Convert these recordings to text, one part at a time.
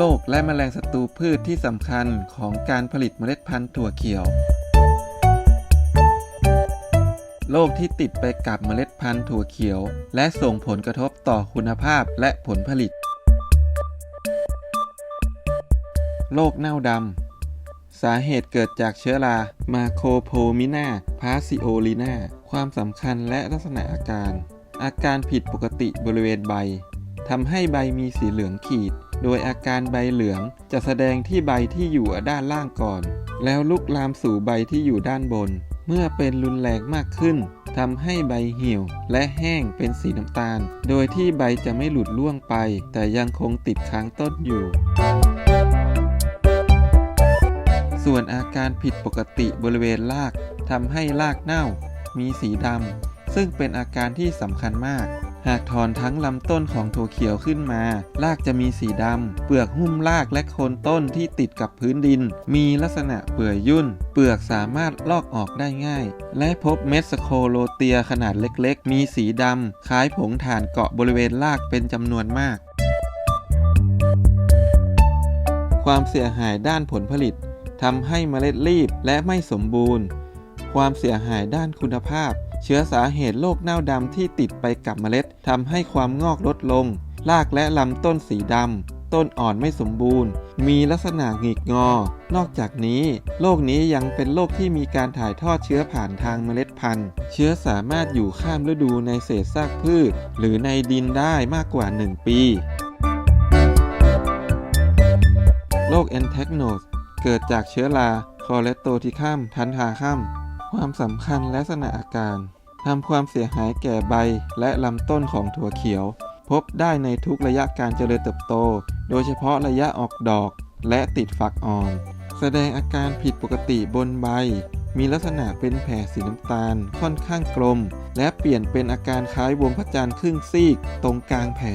โรคและแมลงศัตรูพืชที่สำคัญของการผลิตเมล็ดพันธุ์ถั่วเขียวโรคที่ติดไปกับเมล็ดพันธุ์ถั่วเขียว และส่งผลกระทบต่อคุณภาพและผลผลิตโรคเน่าดำ สาเหตุเกิดจากเชื้อรา มาโคโพมินาพาซิโอลีนาความสำคัญและลักษณะอาการ อาการผิดปกติบริเวณใบทำให้ใบมีสีเหลืองขีด โดยอาการใบเหลืองจะแสดงที่ใบที่อยู่ด้านล่างก่อน แล้วลุกลามสู่ใบที่อยู่ด้านบน เมื่อเป็นรุนแรงมากขึ้นทำให้ใบเหี่ยวและแห้งเป็นสีน้ำตาล โดยที่ใบจะไม่หลุดล่วงไป แต่ยังคงติดค้างต้นอยู่ ส่วนอาการผิดปกติบริเวณรากทำให้รากเน่า มีสีดำซึ่งเป็นอาการที่สำคัญมาก หากถอนทั้งลำต้นของถั่วเขียวขึ้นมา รากจะมีสีดำ เปลือกหุ้มรากและโคนต้นที่ติดกับพื้นดิน มีลักษณะเปื่อยยุ่น เปลือกสามารถลอกออกได้ง่าย และพบเม็ดสโคโลเตียขนาดเล็กๆ มีสีดำ คล้ายผงถ่านเกาะบริเวณรากเป็นจำนวนมาก ความเสียหายด้านผลผลิตทำให้เมล็ดรีบและไม่สมบูรณ์ ความเสียหายด้านคุณภาพ เชื้อสาเหตุโรคเน่าดำที่ติดไปกับเมล็ดทำให้ความงอกลดลง รากและลำต้นสีดำ ต้นอ่อนไม่สมบูรณ์ มีลักษณะหงิกงอ นอกจากนี้ โรคนี้ยังเป็นโรคที่มีการถ่ายทอดเชื้อผ่านทางเมล็ดพันธุ์ เชื้อสามารถอยู่ข้ามฤดูในเศษซากพืช หรือในดินได้มากกว่า 1 ปีโรคแอนแทกโนสเกิดจากเชื้อราคอเลสโตทิคัมทันทาคัม ความสำคัญและลักษณะอาการทำความเสียหายแก่ใบและลำต้นของถั่วเขียว พบได้ในทุกระยะการเจริญเติบโต โดยเฉพาะระยะออกดอกและติดฝักอ่อน แสดงอาการผิดปกติบนใบ มีลักษณะเป็นแผลสีน้ำตาลค่อนข้างกลม และเปลี่ยนเป็นอาการคล้ายวงพระจันทร์ครึ่งซีกตรงกลางแผล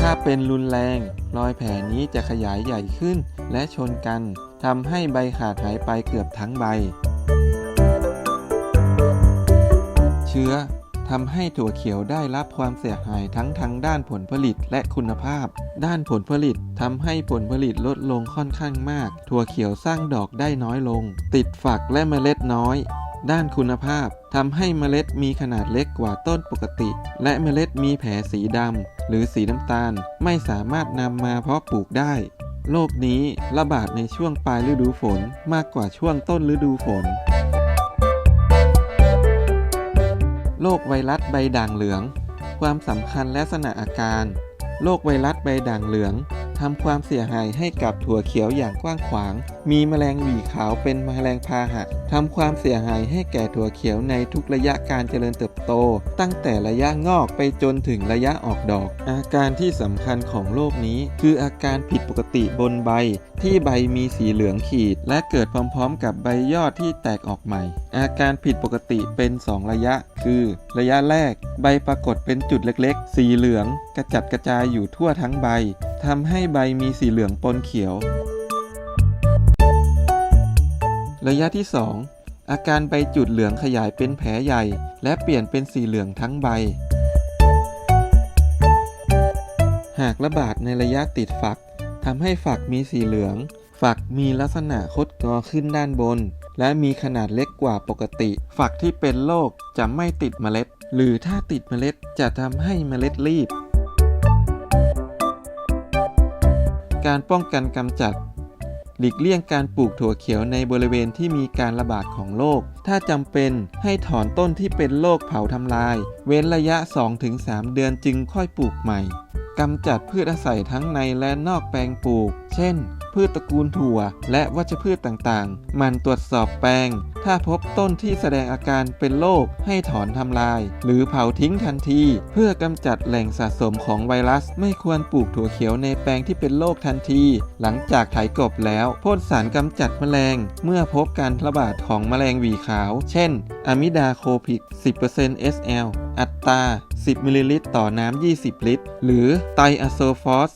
ถ้าเป็นรุนแรง รอยแผลนี้จะขยายใหญ่ขึ้นและชนกัน ทำให้ใบขาดหายไปเกือบทั้งใบ เชื้อทำให้ถั่วเขียวได้รับความเสียหายทั้งทางด้านผลผลิตและคุณภาพ ด้านผลผลิตทำให้ผลผลิตลดลงค่อนข้างมาก ถั่วเขียวสร้างดอกได้น้อยลง ติดฝักและเมล็ดน้อย ด้านคุณภาพทำให้เมล็ดมีขนาดเล็กกว่าต้นปกติ และเมล็ดมีแผลสีดำหรือสีน้ำตาล ไม่สามารถนำมาเพาะปลูกได้ โรคนี้ระบาดในช่วงปลายฤดูฝนมากกว่าช่วงต้นฤดูฝน โรคไวรัสใบด่างเหลือง ความสำคัญและลักษณะอาการ โรคไวรัสใบด่างเหลือง ทำความเสียหายให้กับถั่วเขียวอย่างกว้างขวาง มีแมลงหวีขาวเป็นแมลงพาหะทำความเสียหายให้แก่ถั่วเขียวในทุกระยะการเจริญเติบโต ตั้งแต่ระยะงอกไปจนถึงระยะออกดอก อาการที่สำคัญของโรคนี้ คืออาการผิดปกติบนใบ ที่ใบมีสีเหลืองขีด และเกิดพร้อมๆ กับใบยอดที่แตกออกใหม่ อาการผิดปกติเป็น 2 ระยะ คือ ระยะแรก ใบปรากฏเป็นจุดเล็กๆ สีเหลือง ระจัดกระจายอยู่ทั่วทั้งใบทำให้ใบมีสีเหลืองปนเขียว ระยะที่ 2 อาการใบจุดเหลืองขยายเป็นแผลใหญ่ และเปลี่ยนเป็นสีเหลืองทั้งใบ หากระบาดในระยะติดฝักทำให้ฝักมีสีเหลือง ฝักมีลักษณะคดงอขึ้นด้านบน และมีขนาดเล็กกว่าปกติ ฝักที่เป็นโรคจะไม่ติดเมล็ด หรือถ้าติดเมล็ดจะทำให้เมล็ดรีบ การป้องกันกำจัด หลีกเลี่ยงการปลูกถั่วเขียวในบริเวณที่มีการระบาดของโรค ถ้าจำเป็นให้ถอนต้นที่เป็นโรคเผาทำลาย เว้นระยะ 2-3 เดือนจึงค่อยปลูกใหม่กำจัดพืชอาศัยทั้งในและนอกแปลงปลูก เช่น พืชตระกูลถั่ว และวัชพืชต่างๆ มันตรวจสอบแปลง ถ้าพบต้นที่แสดงอาการเป็นโรคให้ถอนทำลาย หรือเผาทิ้งทันที เพื่อกำจัดแหล่งสะสมของไวรัส ไม่ควรปลูกถั่วเขียวในแปลงที่เป็นโรคทันที หลังจากไถกบแล้วพ่นสารกำจัดแมลง เมื่อพบการระบาดของแมลงหวีขาว เช่นอะมิดาโคพิก 10% SL อัตรา 10 มิลลิลิตรต่อน้ำ 20 ลิตร หรือไตอะโซฟอส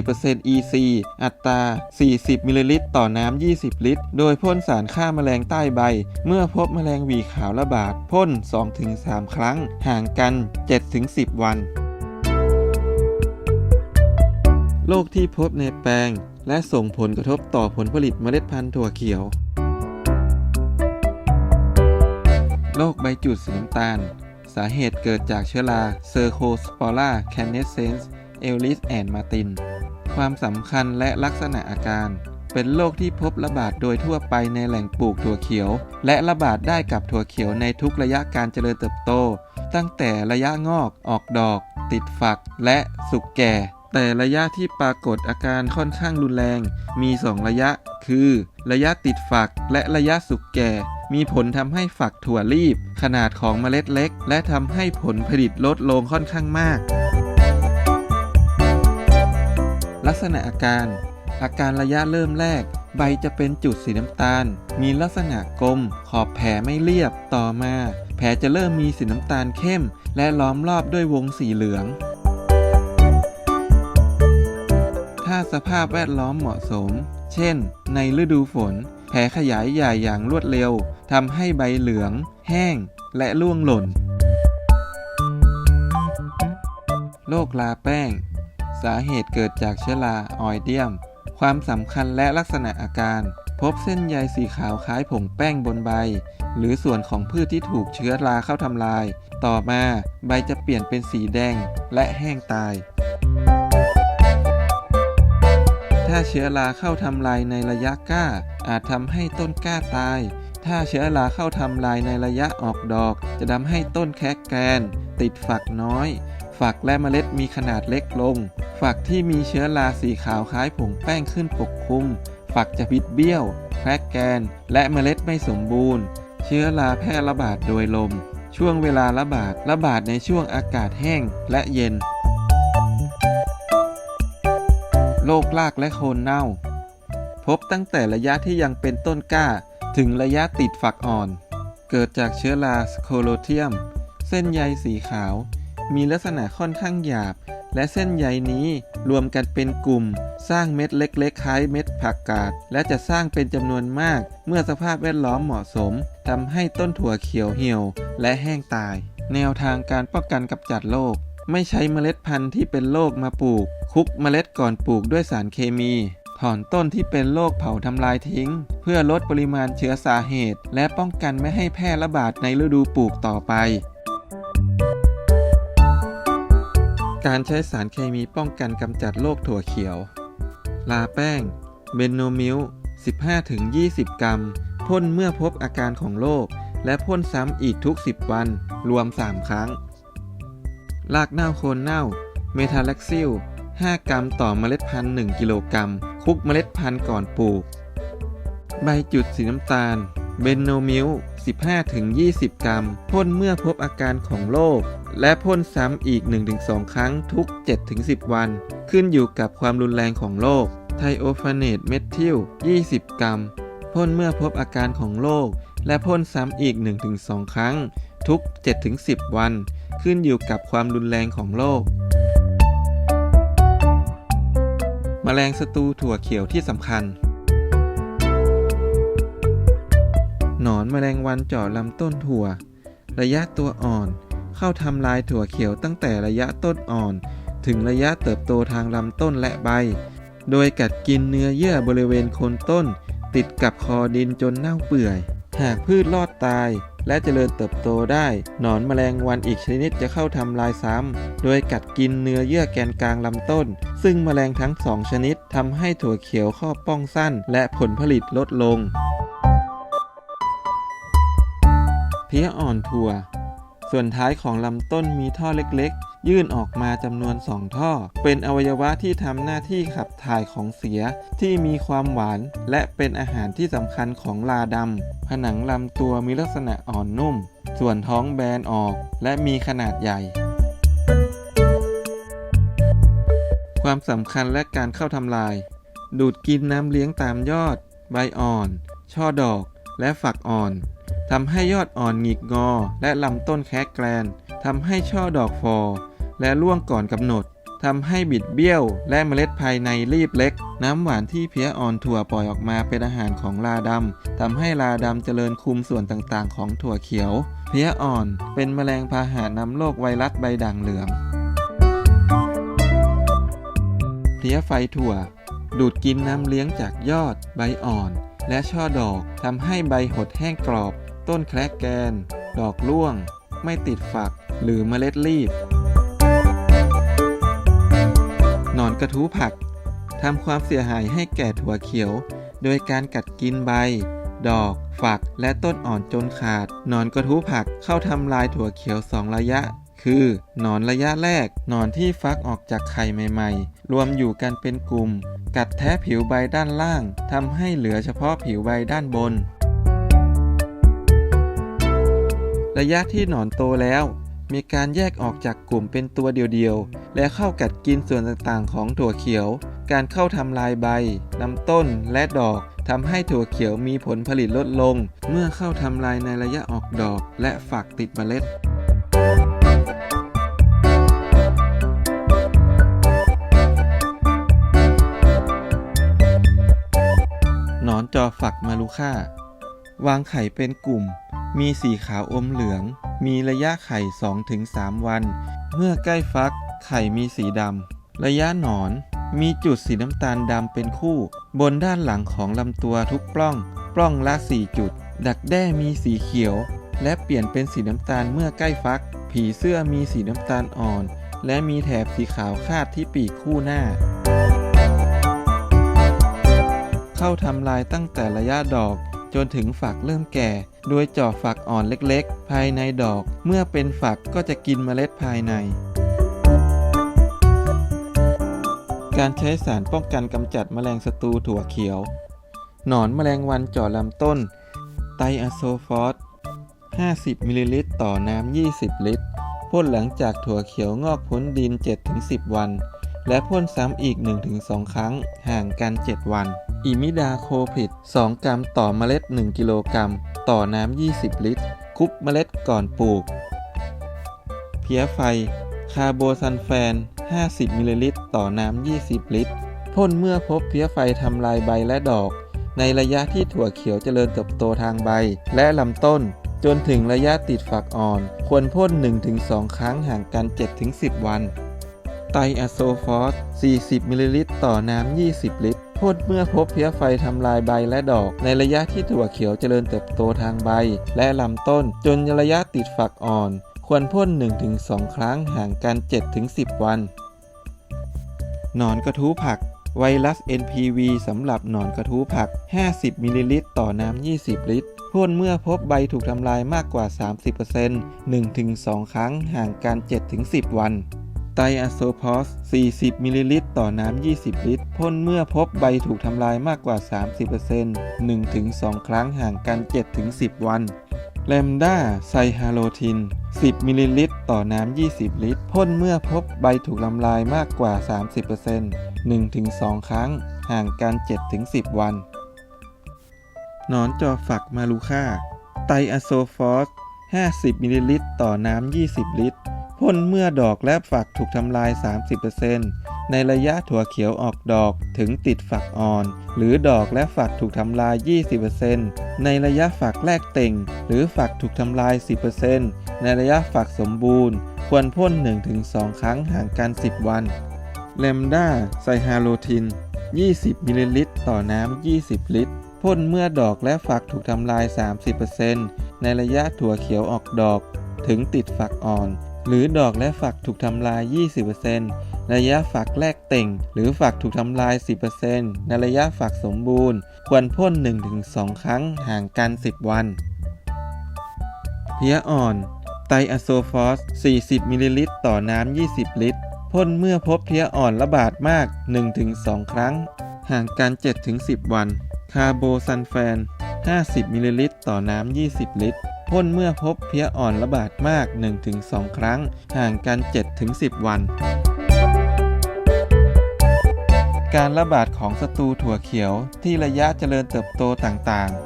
40% EC อัตรา 40 มิลลิลิตรต่อน้ำ 20 ลิตร โดยพ่นสารฆ่าแมลงใต้ใบ เมื่อพบแมลงวีขาวระบาดพ่น 2-3 ครั้ง ห่างกัน 7-10 วันโรคที่พบในแปลง และส่งผลกระทบต่อผลผลิตเมล็ดพันธุ์ถั่วเขียวโรคใบจุดสีน้ำตาล สาเหตุเกิดจากเชื้อราเซอร์โคสปอร่าแคนเนสเซนส์เอลลิสแอนมาตินความสำคัญและลักษณะอาการ เป็นโรคที่พบระบาดโดยทั่วไปในแหล่งปลูกถั่วเขียว และระบาดได้กับถั่วเขียวในทุกระยะการเจริญเติบโต ตั้งแต่ระยะงอกออกดอก ติดฝัก และสุกแก่ แต่ระยะที่ปรากฏอาการค่อนข้างรุนแรง มี 2 ระยะ คือ ระยะติดฝักและระยะสุกแก่ มีผลทำให้ฝักถั่วรีบ ขนาดของเมล็ดเล็ก และทำให้ผลผลิตลดลงค่อนข้างมาก ลักษณะอาการ อาการระยะเริ่มแรก ใบจะเป็นจุดสีน้ำตาล มีลักษณะกลม ขอบแผลไม่เรียบต่อมา แผลจะเริ่มมีสีน้ำตาลเข้ม และล้อมรอบด้วยวงสีเหลืองถ้าสภาพแวดล้อมเหมาะสม เช่น ในฤดูฝน แผลขยายใหญ่อย่างรวดเร็วทำให้ใบเหลือง แห้ง และร่วงหล่น โรคลาแป้ง สาเหตุเกิดจากเชื้อราออยเดียม ความสำคัญและลักษณะอาการ พบเส้นใยสีขาวคล้ายผงแป้งบนใบ หรือส่วนของพืชที่ถูกเชื้อราเข้าทำลาย ต่อมาใบจะเปลี่ยนเป็นสีแดงและแห้งตายถ้าเชื้อราเข้าทำลายในระยะก้า อาจทำให้ต้นกล้าตาย ถ้าเชื้อราเข้าทำลายในระยะออกดอก จะทำให้ต้นแคกแกน ติดฝักน้อย ฝักและเมล็ดมีขนาดเล็กลง ฝักที่มีเชื้อราสีขาวคล้ายผงแป้งขึ้นปกคลุม ฝักจะบิดเบี้ยว แคกแกน และเมล็ดไม่สมบูรณ์ เชื้อราแพร่ระบาดโดยลม ช่วงเวลาระบาดระบาดในช่วงอากาศแห้งและเย็นโรครากและโคนเน่า บตั้งแต่ระยะที่ยังเป็นต้นกล้า ถึงระยะติดฝักอ่อน เกิดจากเชื้อราสโคโลเทียม เส้นใยสีขาว มีลักษณะค่อนข้างหยาบ และเส้นใยนี้รวมกันเป็นกลุ่ม สร้างเม็ดเล็กๆ คล้ายเม็ดผักกาด และจะสร้างเป็นจำนวนมาก เมื่อสภาพแวดล้อมเหมาะสมทำให้ต้นถั่วเขียวเหี่ยว และแห้งตาย แนวทางการป้องกันกำจัดโรคไม่ใช้เมล็ดพันธุ์ที่เป็นโรคมาปลูก คุกเมล็ดก่อนปลูกด้วยสารเคมี ถอนต้นที่เป็นโรคเผาทำลายทิ้ง เพื่อลดปริมาณเชื้อสาเหตุ และป้องกันไม่ให้แพร่ระบาดในฤดูปลูกต่อไป การใช้สารเคมีป้องกันกำจัดโรคถั่วเขียว ลาแป้ง เบนโนมิล 15-20 กรัม พ่นเมื่อพบอาการของโรค และพ่นซ้ำอีกทุก 10 วัน รวม 3 ครั้ง รากเน่าโคนเน่า เมทาแล็กซิล 5 กรัมต่อเมล็ดพันธุ์ 1 กิโลกรัม คลุกเมล็ดพันธุ์ก่อนปลูก ใบจุดสีน้ำตาล เบนโนมิล 15-20 กรัม พ่นเมื่อพบอาการของโรค และพ่นซ้ำอีก 1-2 ครั้งทุก 7-10 วัน ขึ้นอยู่กับความรุนแรงของโรค ไทโอฟาเนตเมทิล 20 กรัม พ่นเมื่อพบอาการของโรค และพ่นซ้ำอีก 1-2 ครั้ง ทุก 7-10 วัน ขึ้นอยู่กับความรุนแรงของโรค แมลงศัตรูถั่วเขียวที่สำคัญ หนอนแมลงวันเจาะลำต้นถั่ว ระยะตัวอ่อน เข้าทำลายถั่วเขียวตั้งแต่ระยะต้นอ่อน ถึงระยะเติบโตทางลำต้นและใบ โดยกัดกินเนื้อเยื่อบริเวณโคนต้น ติดกับคอดินจนเน่าเปื่อย หากพืชรอดตาย และเจริญเติบโตได้ หนอนแมลงวันอีกชนิดจะเข้าทำลายซ้ำโดยกัดกินเนื้อเยื่อแกนกลางลำต้น ซึ่งแมลงทั้งสองชนิดทำให้ถั่วเขียวข้อป้องสั้น และผลผลิตลดลง เพี้ยอ่อนถั่วส่วนท้ายของลำต้นมีท่อเล็ก ยื่นออกมาจำนวนสองท่อ เป็นอวัยวะที่ทำหน้าที่ขับถ่ายของเสียที่มีความหวาน และเป็นอาหารที่สำคัญของลาดำผนังลำตัวมีลักษณะอ่อนนุ่ม ส่วนท้องแบนออก และมีขนาดใหญ่ ความสำคัญและการเข้าทำลาย ดูดกินน้ำเลี้ยงตามยอด ใบอ่อน ช่อดอก และฝักอ่อนทำให้ยอดอ่อนหงิกงอ และลำต้นแคกแกรนทำให้ช่อดอกฟอ และร่วงก่อนกำหนดทำให้บิดเบี้ยว และเมล็ดภายในรีบเล็ก น้ำหวานที่เพี้ยอ่อนถั่วปล่อยออกมาเป็นอาหารของลาดำทำให้ลาดำเจริญคุมส่วนต่างๆ ของถั่วเขียว เพี้ยอ่อนเป็นแมลงพาหะนำโรคไวรัสใบด่างเหลือง เพี้ยไฟถั่ว ดูดกินน้ำเลี้ยงจากยอด ใบอ่อน และช่อดอกทำให้ใบหดแห้งกรอบ ต้นแคระแกน ดอกร่วง ไม่ติดฝัก หรือเมล็ดรีบ นอนกระทู้ผักทำความเสียหายให้แก่ถั่วเขียว โดยการกัดกินใบ ดอก ฝัก และต้นอ่อนจนขาดหนอนกระทู้ผักเข้าทำลายถั่วเขียวสองระยะ คือหนอนระยะแรกหนอนที่ฟักออกจากไข่ใหม่ ๆ รวมอยู่กันเป็นกลุ่ม กัดแทะผิวใบด้านล่างทำให้เหลือเฉพาะผิวใบด้านบน ระยะที่หนอนโตแล้ว มีการแยกออกจากกลุ่มเป็นตัวเดียวๆ และเข้ากัดกินส่วนต่างๆ ของถั่วเขียว การเข้าทำลายใบลำต้นและดอกทำให้ถั่วเขียวมีผลผลิตลดลง เมื่อเข้าทำลายในระยะออกดอก และฝักติดเมล็ดหนอนจอฝักมาลูค่าวางไข่เป็นกลุ่ม มีสีขาวอมเหลือง มีระยะไข่ 2-3 วัน เมื่อใกล้ฟัก ไข่มีสีดำ ระยะหนอน มีจุดสีน้ำตาลดำเป็นคู่ บนด้านหลังของลำตัวทุกปล้อง ปล้องละ 4 จุด ดักแด้มีสีเขียว และเปลี่ยนเป็นสีน้ำตาลเมื่อใกล้ฟัก ผีเสื้อมีสีน้ำตาลอ่อน และมีแถบสีขาวคาดที่ปีกคู่หน้า เข้าทำลายตั้งแต่ระยะดอก จนถึงฝักเริ่มแก่ โดยเจาะฝักอ่อนเล็กๆ ภายในดอก เมื่อเป็นฝักก็จะกินเมล็ดภายใน การใช้สารป้องกันกำจัดแมลงศัตรูถั่วเขียว หนอนแมลงวันเจาะลำต้น ไตรอะโซฟอส50 มิลลิลิตร ต่อน้ำ 20 ลิตรพ่นหลังจากถั่วเขียวงอกพ้นดิน 7-10 วัน และพ่นซ้ำอีก 1-2 ครั้งห่างกัน 7 วัน อิมิดาโคพิด2 กรัมต่อเมล็ด 1 กิโลกรัม ต่อน้ำ 20 ลิตร คุบเมล็ดก่อนปลูก เพี้ยไฟ คาร์โบซันแฟน 50 มิลลิลิตร ต่อน้ำ 20 ลิตร พ่นเมื่อพบเพี้ยไฟทำลายใบและดอก ในระยะที่ถั่วเขียวเจริญเติบโตทางใบ และลำต้น จนถึงระยะติดฝักอ่อน ควรพ่น 1-2 ครั้งห่างกัน 7-10 วัน ไตรอะโซฟอส 40 มิลลิลิตร ต่อน้ำ 20 ลิตร พ่นเมื่อพบเพี้ยไฟทำลายใบและดอก ในระยะที่ถั่วเขียวเจริญเติบโตทางใบ และลำต้น จนระยะติดฝักอ่อน ควรพ่น 1-2 ครั้งห่างกัน 7-10 วัน หนอนกระทู้ผักไวรัส NPV สำหรับหนอนกระทู้ผัก 50 มิลลิลิตร ต่อน้ำ 20 ลิตรพ่นเมื่อพบใบถูกทำลายมากกว่า 30% 1-2 ครั้งห่างกัน 7-10 วัน ไตรอะโซพอส 40 มิลลิลิตร ต่อน้ำ 20 ลิตร พ่นเมื่อพบใบถูกทำลายมากกว่า 30% 1-2 ครั้งห่างกัน 7-10 วันแลมด้าไซฮาโลทิน 10 มิลลิลิตร ต่อน้ำ 20 ลิตร พ่นเมื่อพบใบถูกทำลายมากกว่า 30% 1-2 ครั้ง ห่างกัน 7-10 วันนอนจอฝักมาลูค่า ไตรอะโซฟอส 50 มิลลิลิตร ต่อน้ำ 20 ลิตร พ่นเมื่อดอกและฝักถูกทำลาย 30%ในระยะถั่วเขียวออกดอกถึงติดฝักอ่อน หรือดอกและฝักถูกทำลาย 20%ในระยะฝักแรกเต่ง หรือฝักถูกทำลาย 10%ในระยะฝักสมบูรณ์ ควรพ่น 1-2 ครั้งห่างกัน 10 วันเลมด้าไซฮาโลทิน 20 มิลลิลิตร ต่อน้ำ 20 ลิตรพ่นเมื่อดอกและฝักถูกทำลาย 30%ในระยะถั่วเขียวออกดอก ถึงติดฝักอ่อน หรือดอกและฝักถูกทำลาย 20%ระยะฝักแรกเต่ง หรือฝักถูกทำลาย 10%ในระยะฝักสมบูรณ์ ควรพ่น 1-2 ครั้งห่างกัน 10 วัน เพี้ยอ่อนไตรอะโซฟอส 40 มิลลิลิตรต่อน้ำ 20 ลิตร พ่นเมื่อพบเพี้ยอ่อนระบาดมาก 1-2 ครั้ง ห่างกัน 7-10 วัน คาร์โบซันแฟน 50 มิลลิลิตรต่อน้ำ 20 ลิตร พ่นเมื่อพบเพี้ยอ่อนระบาดมาก 1-2 ครั้ง ห่างกัน 7-10 วัน การระบาดของศัตรูถั่วเขียวที่ระยะเจริญเติบโตต่างๆ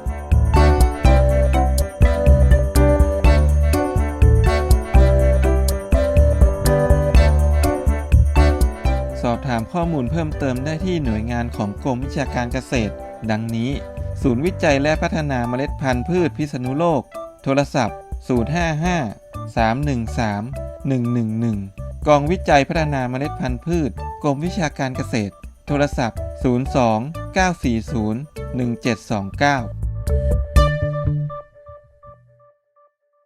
สอบถามข้อมูลเพิ่มเติมได้ที่หน่วยงานของกรมวิชาการเกษตร ดังนี้ ศูนย์วิจัยและพัฒนาเมล็ดพันธุ์พืชพิษณุโลก โทรศัพท์ 055 313 111 กองวิจัยพัฒนาเมล็ดพันธุ์พืช กรมวิชาการเกษตร โทรศัพท์ 02 940 1729